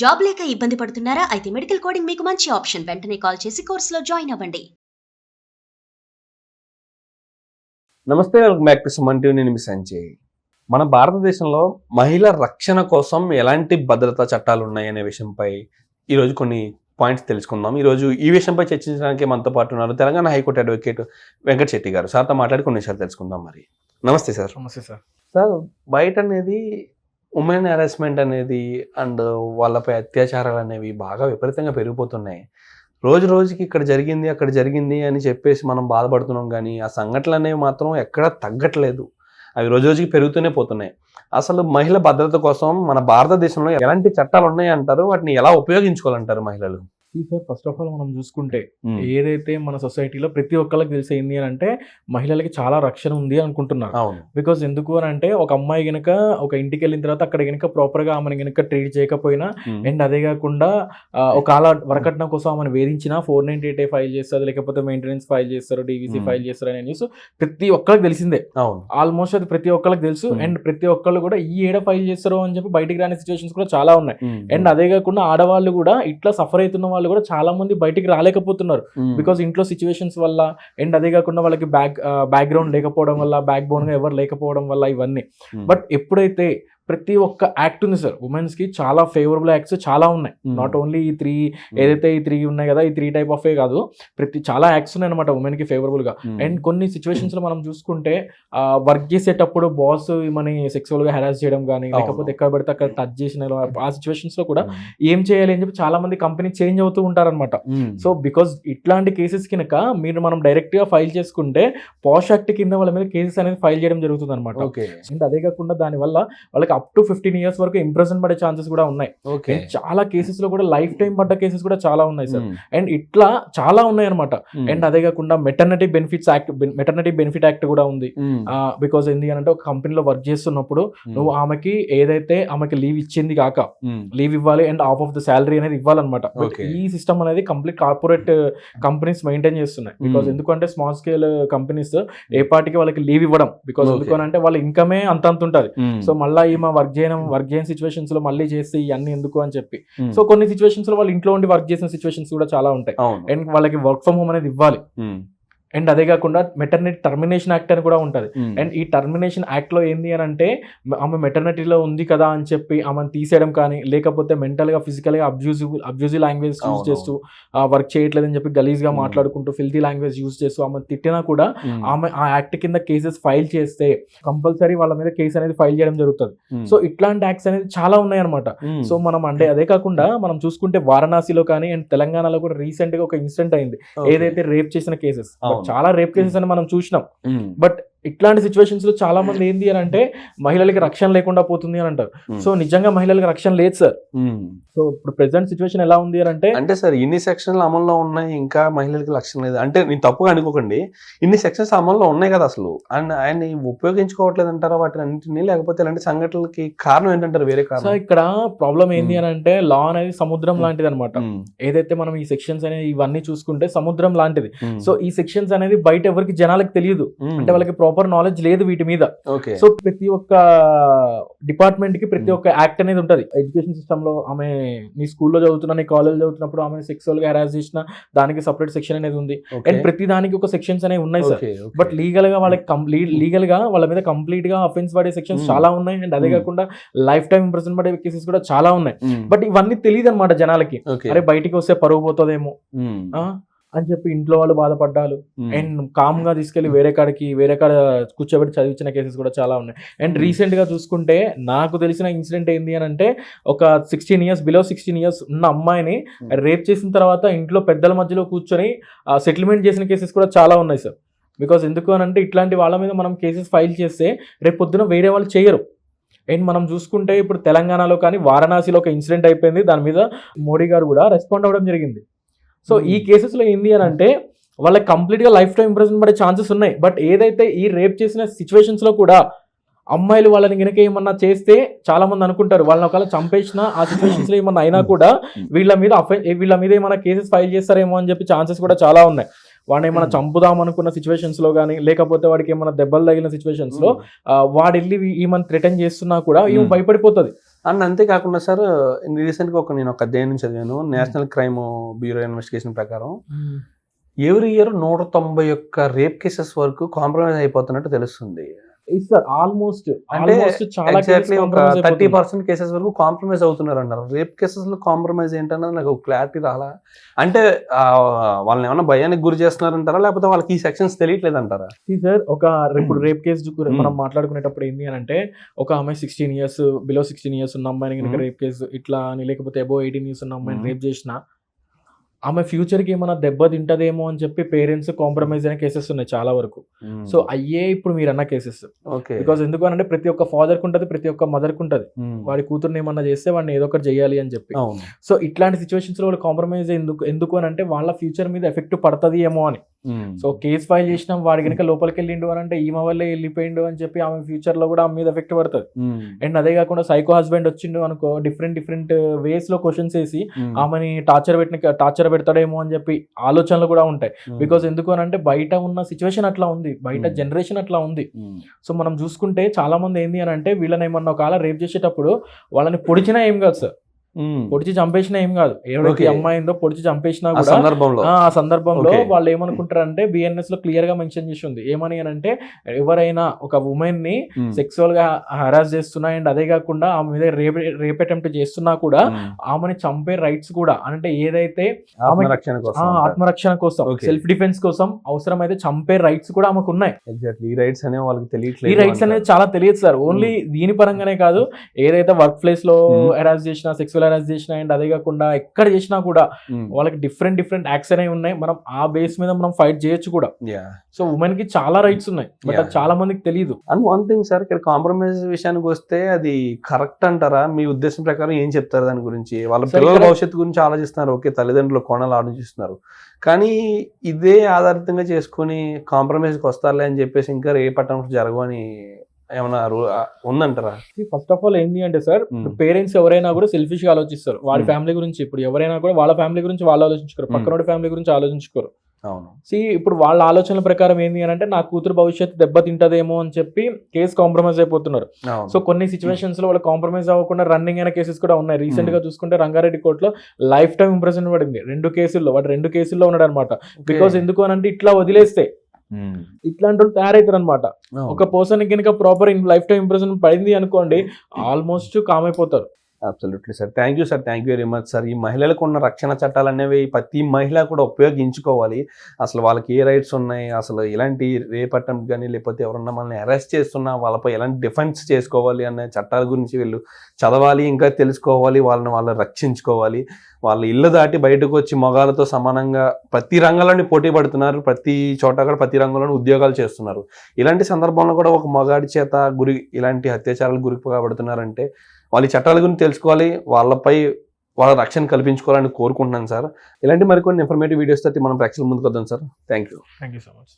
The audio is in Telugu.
జాబ్ లేక ఇబ్బంది పడుతున్నారా? అయితే మెడికల్ కోడింగ్ మీకు మంచి ఆప్షన్. వెంటనే కాల్ చేసి కోర్సులో జాయిన్ అవ్వండి. Namaste welcome back to Suman TV. నేను మీ సంజయ్. మన భారతదేశంలో మహిళల రక్షణ కోసం ఎలాంటి భద్రతా చట్టాలు ఉన్నాయి అనే విషయంపై ఈరోజు కొన్ని పాయింట్స్ తెలుసుకుందాం. ఈరోజు ఈ విషయంపై చర్చించడానికి మనతో పాటు ఉన్నారు Telangana high court advocate Venkat Shetty garu. సార్తో మాట్లాడి కొన్ని విషయాలు తెలుసుకుందాం మరి. నమస్తే సార్. నమస్తే సార్. సార్ బయట అనేది ఉమెన్ హెరాస్మెంట్ అనేది అండ్ వాళ్ళపై అత్యాచారాలు అనేవి బాగా విపరీతంగా పెరిగిపోతున్నాయి. రోజు రోజుకి ఇక్కడ జరిగింది అక్కడ జరిగింది అని చెప్పేసి మనం బాధపడుతున్నాం కానీ ఆ సంఘటనలు అనేవి మాత్రం ఎక్కడా తగ్గట్లేదు. అవి రోజు రోజుకి పెరుగుతూనే పోతున్నాయి. అసలు మహిళ భద్రత కోసం మన భారతదేశంలో ఎలాంటి చట్టాలు ఉన్నాయి అంటారు వాటిని ఎలా ఉపయోగించుకోవాలంటారు మహిళలు? సార్ ఫస్ట్ ఆఫ్ ఆల్ మనం చూసుకుంటే ఏదైతే మన సొసైటీలో ప్రతి ఒక్కరికి తెలిసింది అని అంటే మహిళలకి చాలా రక్షణ ఉంది అనుకుంటున్నారు బికాస్ ఎందుకు అని అంటే ఒక అమ్మాయి గనక ఒక ఇంటికి వెళ్ళిన తర్వాత అక్కడ గనక ప్రాపర్గా ఆమెను గనక ట్రీట్ చేయకపోయినా అండ్ అదే కాకుండా ఆ, ఒక అలా వరకట్నం కోసం ఆమెను వేధించిన ఫోర్ నైన్టీ ఎయిట్ ఫైల్ చేస్తారు లేకపోతే మెయింటెనెన్స్ ఫైల్ చేస్తారు డీవీసీ Hmm. ఫైల్ చేస్తారు అనే న్యూస్ ప్రతి ఒక్కరికి తెలిసిందే. ఆల్మోస్ట్ అది ప్రతి ఒక్కరికి తెలుసు. Hmm. అండ్ ప్రతి ఒక్కళ్ళు కూడా ఈ ఏడ ఫైల్ చేస్తారు అని చెప్పి బయటికి రాని సిచ్యువేషన్స్ కూడా చాలా ఉన్నాయి. అండ్ అదే కాకుండా ఆడవాళ్ళు కూడా ఇట్లా సఫర్ అవుతున్న వాళ్ళు కూడా చాలా మంది బయటికి రాలేకపోతున్నారు. బికాస్ ఇంట్లో సిచ్యువేషన్స్ వల్ల అండ్ అదే కాకుండా వాళ్ళకి బ్యాక్ బ్యాక్గ్రౌండ్ లేకపోవడం వల్ల బ్యాక్ బోన్గా ఎవరు లేకపోవడం వల్ల ఇవన్నీ. బట్ ఎప్పుడైతే ప్రతి ఒక్క యాక్ట్ ఉంది సార్. ఉమెన్స్కి చాలా ఫేవరబుల్ యాక్ట్స్ చాలా ఉన్నాయి. నాట్ ఓన్లీ ఈ త్రీ ఏదైతే ఈ త్రీ ఉన్నాయి కదా ఈ త్రీ టైప్ ఆఫ్ ఏ కాదు ప్రతి చాలా యాక్ట్స్ ఉన్నాయి అనమాట ఉమెన్కి ఫేవరబుల్గా. అండ్ కొన్ని సిచ్యువేషన్స్లో మనం చూసుకుంటే వర్క్ చేసేటప్పుడు బాస్ మన సెక్సువల్గా హెరాస్ చేయడం కానీ. లేకపోతే ఎక్కడ పడితే అక్కడ టచ్ చేసిన ఆ సిచ్యువేషన్స్లో కూడా ఏం చేయాలి అని చెప్పి చాలా మంది కంపెనీ చేంజ్ అవుతూ ఉంటారన్నమాట. సో బికాస్ ఇట్లాంటి కేసెస్ కింద మీరు మనం డైరెక్ట్గా ఫైల్ చేసుకుంటే పాష్ యాక్ట్ కింద వాళ్ళ మీద కేసెస్ అనేది ఫైల్ చేయడం జరుగుతుంది అనమాట అండ్ అదే కాకుండా దాని వల్ల వాళ్ళకి అప్ టు ఫిఫ్టీన్ ఇయర్స్ వరకు ఇంప్రెషన్ పడే ఛాన్సెస్ కూడా ఉన్నాయి. ఓకే చాలా కేసెస్లో కూడా లైఫ్ టైం పడ్డ కేసెస్ కూడా చాలా ఉన్నాయి సార్ అండ్ ఇట్లా చాలా ఉన్నాయి అనమాట అండ్ అదే కాకుండా maternity benefits act maternity benefit act కూడా ఉంది. బికాస్ ఏంది అని అంటే ఒక కంపెనీలో వర్క్ చేస్తున్నప్పుడు నువ్వు ఆమెకి ఏదైతే ఆమెకి లీవ్ ఇచ్చింది కాక లీవ్ ఇవ్వాలి and half of the salary అనేది ఇవ్వాలన్నమాట. ఈ సిస్టమ్ అనేది కంప్లీట్ కార్పొరేట్ కంపెనీస్ మెయింటైన్ చేస్తున్నాయి. Because Hmm. ఎందుకంటే స్మాల్ స్కేల్ కంపెనీస్ ఏ పార్టీకి వాళ్ళకి లీవ్ ఇవ్వడం. Because Okay. ఎందుకు అంటే వాళ్ళ ఇన్కమే అంత అంత ఉంటుంది. సో మళ్ళీ ఈమె వర్క్ చేయడం వర్క్ చేయని సిచ్యువేషన్స్లో మళ్ళీ చేస్తే ఇవన్నీ ఎందుకు అని చెప్పి. సో కొన్ని సిచ్యువేషన్స్లో వాళ్ళు ఇంట్లో ఉండి వర్క్ చేసిన సిచ్యువేషన్స్ కూడా చాలా ఉంటాయి. అండ్ వాళ్ళకి వర్క్ ఫ్రమ్ హోమ్ అనేది ఇవ్వాలి. ఉమ్. అండ్ అదే కాకుండా మెటర్నిటీ టర్మినేషన్ యాక్ట్ అని కూడా ఉంటుంది. అండ్ ఈ టర్మినేషన్ యాక్ట్లో ఏంది అని అంటే ఆమె మెటర్నిటీలో ఉంది కదా అని చెప్పి ఆమెను తీసేయడం కానీ లేకపోతే మెంటల్గా ఫిజికల్గా అబ్యూజివ్ అబ్యూజివ్ లాంగ్వేజ్ యూజ్. చేస్తూ వర్క్ చేయట్లేదని చెప్పి గలీజ్గా. మాట్లాడుకుంటూ ఫిల్తీ లాంగ్వేజ్ యూజ్ చేస్తూ ఆమె తిట్టినా కూడా. ఆమె ఆ యాక్ట్ కింద కేసెస్ ఫైల్ చేస్తే కంపల్సరీ వాళ్ళ మీద కేసు అనేది ఫైల్ చేయడం జరుగుతుంది. సో ఇట్లాంటి యాక్ట్స్ అనేది చాలా ఉన్నాయి అనమాట ఉమ్. సో మనం అంటే అదే కాకుండా మనం చూసుకుంటే వారణాసిలో కానీ అండ్ తెలంగాణలో కూడా రీసెంట్గా ఒక ఇన్సిడెంట్ అయింది. ఏదైతే రేప్ చేసిన కేసెస్. చాలా రేప్ కేసెస్ అని మనం చూసినాం. బట్ ఇట్లాంటి సిచ్యువేషన్స్లో చాలా మంది ఏంది అని అంటే మహిళలకి రక్షణ లేకుండా పోతుంది అని అంటారు Hmm. సో నిజంగా మహిళలకు రక్షణ లేదు సార్ ఉమ్. సో ఇప్పుడు ప్రెసెంట్ సిచ్యువేషన్ ఎలా ఉంది అని అంటే అంటే సార్ ఇన్ని సెక్షన్లు అమల్లో ఉన్నాయి ఇంకా మహిళలకు లక్ష్యం లేదు అంటే నేను తప్పుగా అనుకోకండి ఇన్ని సెక్షన్స్ అమల్లో ఉన్నాయి కదా అసలు అండ్ ఆయన ఉపయోగించుకోవట్లేదు అంటారా వాటిని అన్నింటినీ లేకపోతే ఇలాంటి సంఘటనలకి కారణం ఏంటంటారు వేరే కారణం ఇక్కడ ప్రాబ్లం ఏంది Hmm. అని అంటే లా అనేది సముద్రం Hmm. లాంటిది అనమాట. ఏదైతే మనం ఈ సెక్షన్స్ అనేది ఇవన్నీ చూసుకుంటే సముద్రం లాంటిది. సో ఈ సెక్షన్స్ అనేది బయట ఎవరికి జనాలకు తెలియదు. అంటే వాళ్ళకి ప్రాపర్ నాలెడ్జ్ లేదు వీటి మీద సో ప్రతి ఒక్క డిపార్ట్మెంట్కి ప్రతి Hmm. ఒక్క యాక్ట్ అనేది ఉంటది ఎడ్యుకేషన్ సిస్టమ్లో ఆమె నీ స్కూల్లో చదువుతున్నా నీ కాలేజ్ చదువుతున్నప్పుడు ఆమె సెక్సువల్గా హెరాస్ చేసిన దానికి సపరేట్ సెక్షన్ అనేది ఉంది. అండ్ ప్రతి దానికి ఒక సెక్షన్స్ అనేవి ఉన్నాయి సార్. బట్ లీగల్గా వాళ్ళకి కంప్లీట్ లీగల్గా వాళ్ళ మీద కంప్లీట్గా అఫెన్స్ పడే సెక్షన్స్ Hmm. చాలా ఉన్నాయి అండ్ అదే Hmm. కాకుండా లైఫ్ టైం ఇంప్రెషన్ పడే కేసెస్ కూడా చాలా ఉన్నాయి. బట్ ఇవన్నీ తెలియదు అనమాట జనాలకి. అరే బయటికి వస్తే పరుగు పోతుందేమో? అని చెప్పి ఇంట్లో వాళ్ళు బాధపడ్డాలు. అండ్ కామ్గా తీసుకెళ్ళి వేరే కాడికి వేరే కాడ కూర్చోబెట్టి చదివించిన కేసెస్ కూడా చాలా ఉన్నాయి అండ్. రీసెంట్గా చూసుకుంటే నాకు తెలిసిన ఇన్సిడెంట్ ఏంటి అని అంటే ఒక sixteen years below sixteen years ఉన్న అమ్మాయిని. రేప్ చేసిన తర్వాత ఇంట్లో పెద్దల మధ్యలో కూర్చొని సెటిల్మెంట్ చేసిన కేసెస్ కూడా చాలా ఉన్నాయి సార్ బికాస్ ఎందుకు అని అంటే ఇట్లాంటి వాళ్ళ మీద మనం కేసెస్ ఫైల్ చేస్తే రేపు పొద్దున వేరే వాళ్ళు చేయరు అండ్ మనం చూసుకుంటే ఇప్పుడు తెలంగాణలో కానీ వారణాసిలో ఒక ఇన్సిడెంట్ అయిపోయింది దాని మీద మోడీ గారు కూడా రెస్పాండ్ అవ్వడం జరిగింది సో ఈ కేసెస్లో ఏంది అని అంటే వాళ్ళకి కంప్లీట్గా లైఫ్ టైం ఇంప్రెషన్ పడే ఛాన్సెస్ ఉన్నాయి. బట్ ఏదైతే ఈ రేప్ చేసిన సిచ్యువేషన్స్లో కూడా అమ్మాయిలు వాళ్ళని గనక ఏమన్నా చేస్తే చాలా మంది అనుకుంటారు వాళ్ళని ఒకవేళ చంపేసిన ఆ సిచ్యువేషన్స్లో ఏమన్నా అయినా కూడా వీళ్ళ మీద వీళ్ళ మీద ఏమైనా కేసెస్ ఫైల్ చేస్తారేమో అని చెప్పి ఛాన్సెస్ కూడా చాలా ఉన్నాయి. వాడిని ఏమైనా చంపుదాం అనుకున్న సిచ్యువేషన్స్లో కానీ లేకపోతే వాడికి ఏమైనా దెబ్బలు తగిలిన సిచ్యువేషన్స్లో వాడు వెళ్ళి ఈమెను థ్రెటన్ చేస్తున్నా కూడా ఈమె Hmm. భయపడిపోతుంది. అండ్ అంతేకాకుండా సార్ రీసెంట్గా ఒక నేను ఒక అధ్యయనం చదివాను నేషనల్ క్రైమ్ బ్యూరో ఇన్వెస్టిగేషన్ ప్రకారం. ఎవ్రీ ఇయర్ నూట తొంభై ఒక్క రేప్ కేసెస్ వరకు కాంప్రమైజ్ అయిపోతున్నట్టు తెలుస్తుంది. సార్ ఆల్మోస్ట్ అంటే చాలా థర్టీ. పర్సెంట్ కేసెస్ వరకు కాంప్రమైజ్ అవుతున్నారు అన్నారు రేప్ కేసెస్లో కాంప్రమైజ్ ఏంటన్నది నాకు క్లారిటీ రాలా అంటే వాళ్ళని ఏమైనా భయానికి గురి చేస్తున్నారంటారా లేకపోతే వాళ్ళకి ఈ సెక్షన్స్ తెలియట్లేదు అంటారా సార్ ఒక ఇప్పుడు రేప్ కేసు Hmm. మనం మాట్లాడుకునేటప్పుడు ఏంటి అని అంటే ఒక ఆమె sixteen years below sixteen years ఉన్న అమ్మాయిని కనుక Hmm. రేప్ కేసు ఇట్లా అని లేకపోతే అబో ఎయిటీన్ ఇయర్స్ ఉన్న అమ్మాయిని Hmm. రేప్ చేసిన ఆమె ఫ్యూచర్కి ఏమైనా దెబ్బ తింటదేమో అని చెప్పి పేరెంట్స్ కాంప్రమైజ్ అయిన కేసెస్ ఉన్నాయి చాలా వరకు. సో అయ్యే ఇప్పుడు మీరు అన్న కేసెస్ బికాస్ ఎందుకు అంటే ప్రతి ఒక్క ఫాదర్కి ఉంటది ప్రతి ఒక్క మదర్కి ఉంటది. వాడి కూతుర్ని ఏమన్నా చేస్తే వాడిని ఏదో ఒకటి చేయాలి అని చెప్పి. సో ఇట్లాంటి సిచ్యువేషన్స్లో వాళ్ళు కాంప్రమైజ్ ఎందుకు ఎందుకు అని అంటే వాళ్ళ ఫ్యూచర్ మీద ఎఫెక్ట్ పడుతుంది ఏమో అని. సో కేసు ఫైల్ చేసినాం వాడి కనుక లోపలికి వెళ్ళిండు అని అంటే ఈమె వల్లే వెళ్ళిపోయిండు అని చెప్పి ఆమె ఫ్యూచర్లో కూడా ఆమె మీద ఎఫెక్ట్ పడుతుంది. అండ్ అదే కాకుండా సైకో హస్బెండ్ వచ్చిండు అనుకో డిఫరెంట్ డిఫరెంట్ వేస్లో క్వశ్చన్స్ వేసి ఆమెని టార్చర్ పెట్టిన టార్చర్ పెడతాడేమో అని చెప్పి ఆలోచనలు కూడా ఉంటాయి. బికాస్ ఎందుకు అని అంటే బయట ఉన్న సిచ్యువేషన్ అట్లా ఉంది బయట Hmm. జనరేషన్ అట్లా ఉంది. సో మనం చూసుకుంటే చాలా మంది ఏంది అని అంటే వీళ్ళని ఏమన్నా ఒకవేళ రేప్ చేసేటప్పుడు వాళ్ళని పొడిచినా ఏం కాదు సార్. పొడిచి చంపేసినా ఏం కాదు ఎవరికి Okay. అమ్మాయిందో పొడిచి చంపేసినా కూడా సందర్భంలో ఆ సందర్భంలో. వాళ్ళు ఏమనుకుంటారు అంటే బిఎన్ఎస్లో క్లియర్గా మెన్షన్ చేసి ఉంది ఏమని అంటే ఎవరైనా ఒక ఉమెన్ని. సెక్సువల్గా హరాస్ చేస్తున్నా అండ్ అదే కాకుండా ఆమె మీద రేప్ రేప్ అటెంప్ట్ చేస్తున్నా కూడా. ఆమెని చంపే రైట్స్ కూడా అంటే ఏదైతే ఆత్మరక్షణ కోసం. సెల్ఫ్ డిఫెన్స్ కోసం అవసరమైతే చంపే రైట్స్ కూడా ఆమెకు ఉన్నాయి ఎగ్జాక్ట్లీ ఈ రైట్స్ అనేవి వాళ్ళకి ఈ తెలియట్లేదు రైట్స్ అనేది చాలా తెలియదు సార్ ఓన్లీ దీని పరంగానే కాదు ఏదైతే వర్క్ ప్లేస్లో. హెరాస్ చేసినా సెక్సువల్ హెరాస్ చేసినా అండ్ అదే కాకుండా ఎక్కడ చేసినా కూడా వాళ్ళకి డిఫరెంట్ డిఫరెంట్ యాక్ట్స్ అనేవి ఉన్నాయి. మనం ఆ బేస్ మీద మనం ఫైట్ చేయొచ్చు కూడా. యా సో ఉమెన్కి చాలా రైట్స్ ఉన్నాయి. బట్. అది చాలా మందికి తెలియదు అండ్ వన్ థింగ్ సార్ ఇక్కడ కాంప్రమైజ్ విషయానికి వస్తే అది కరెక్ట్ అంటారా? మీ ఉద్దేశం ప్రకారం ఏం చెప్తారు దాని గురించి? వాళ్ళ పిల్లల భవిష్యత్తు గురించి ఆలోచిస్తున్నారు. ఓకే తల్లిదండ్రులు కోణాలు ఆలోచిస్తున్నారు. కానీ ఇదే ఆధారితంగా చేసుకొని కాంప్రమైజ్కి వస్తారులే అని చెప్పేసి ఇంకా రేపట్టం జరగవని ఏమైనా రూ- ఆ, ఉందంటారా? ఫస్ట్ ఆఫ్ ఆల్ ఏంటి అంటే సార్ Hmm. పేరెంట్స్ ఎవరైనా కూడా సెల్ఫిష్గా ఆలోచిస్తారు. వాడి Hmm. ఫ్యామిలీ గురించి ఇప్పుడు ఎవరైనా కూడా వాళ్ళ ఫ్యామిలీ గురించి వాళ్ళు ఆలోచించుకోరు. Hmm. పక్కనోడి ఫ్యామిలీ గురించి ఆలోచించుకోరు. అవును. సి ఇప్పుడు వాళ్ళ ఆలోచనల ప్రకారం ఏంటి అని అంటే నా కూతురు భవిష్యత్తు దెబ్బ తింటదేమో అని చెప్పి కేసు కాంప్రమైజ్ అయిపోతున్నారు. సో కొన్ని సిచ్యువేషన్స్లో వాళ్ళు కాంప్రమైజ్ అవ్వకుండా రన్నింగ్ అయిన కేసెస్ కూడా ఉన్నాయి. రీసెంట్గా చూసుకుంటే రంగారెడ్డి కోర్టులో లైఫ్ టైం ఇంప్రెషన్ పడింది. రెండు కేసుల్లో వాడు రెండు కేసుల్లో ఉన్నాడు అనమాట బికాస్ ఎందుకు అని అంటే ఇట్లా వదిలేస్తే Hmm. ఇట్లాంటి వాళ్ళు తయారవుతారు అనమాట. ఒక పర్సన్ కనుక ప్రాపర్ లైఫ్ టైం ఇంప్రెషన్ పడింది అనుకోండి ఆల్మోస్ట్ కామ్ అయిపోతారు. Absolutely sir thank you sir thank you very much sir ఈ మహిళలకు ఉన్న రక్షణ చట్టాలు అనేవి ప్రతి మహిళ కూడా ఉపయోగించుకోవాలి. అసలు వాళ్ళకి ఏ రైట్స్ ఉన్నాయి? అసలు ఎలాంటి రేప్ అటెంప్ట్ కానీ లేకపోతే ఎవరన్నా మనల్ని అరెస్ట్ చేస్తున్నా వాళ్ళపై ఎలాంటి డిఫెన్స్ చేసుకోవాలి అనే చట్టాల గురించి వీళ్ళు చదవాలి ఇంకా తెలుసుకోవాలి వాళ్ళని వాళ్ళు రక్షించుకోవాలి. వాళ్ళ ఇల్లు దాటి బయటకు వచ్చి మొగాలతో సమానంగా ప్రతి రంగంలోని పోటీ పడుతున్నారు. ప్రతి చోట కూడా ప్రతి రంగంలోని ఉద్యోగాలు చేస్తున్నారు. ఇలాంటి సందర్భంలో కూడా ఒక మగాడి చేత గురి ఇలాంటి అత్యాచారాలు గురి కాబడుతున్నారంటే వాళ్ళ చట్టాల గురించి తెలుసుకోవాలి వాళ్ళపై వాళ్ళ రక్షణ కల్పించుకోవాలని కోరుకుంటున్నాను సార్. ఇలాంటి మరికొన్ని ఇన్ఫర్మేటివ్ వీడియోస్ తోటి మనం ప్రేక్షకుల ముందుకు వద్దాం sir. Thank you thank you so much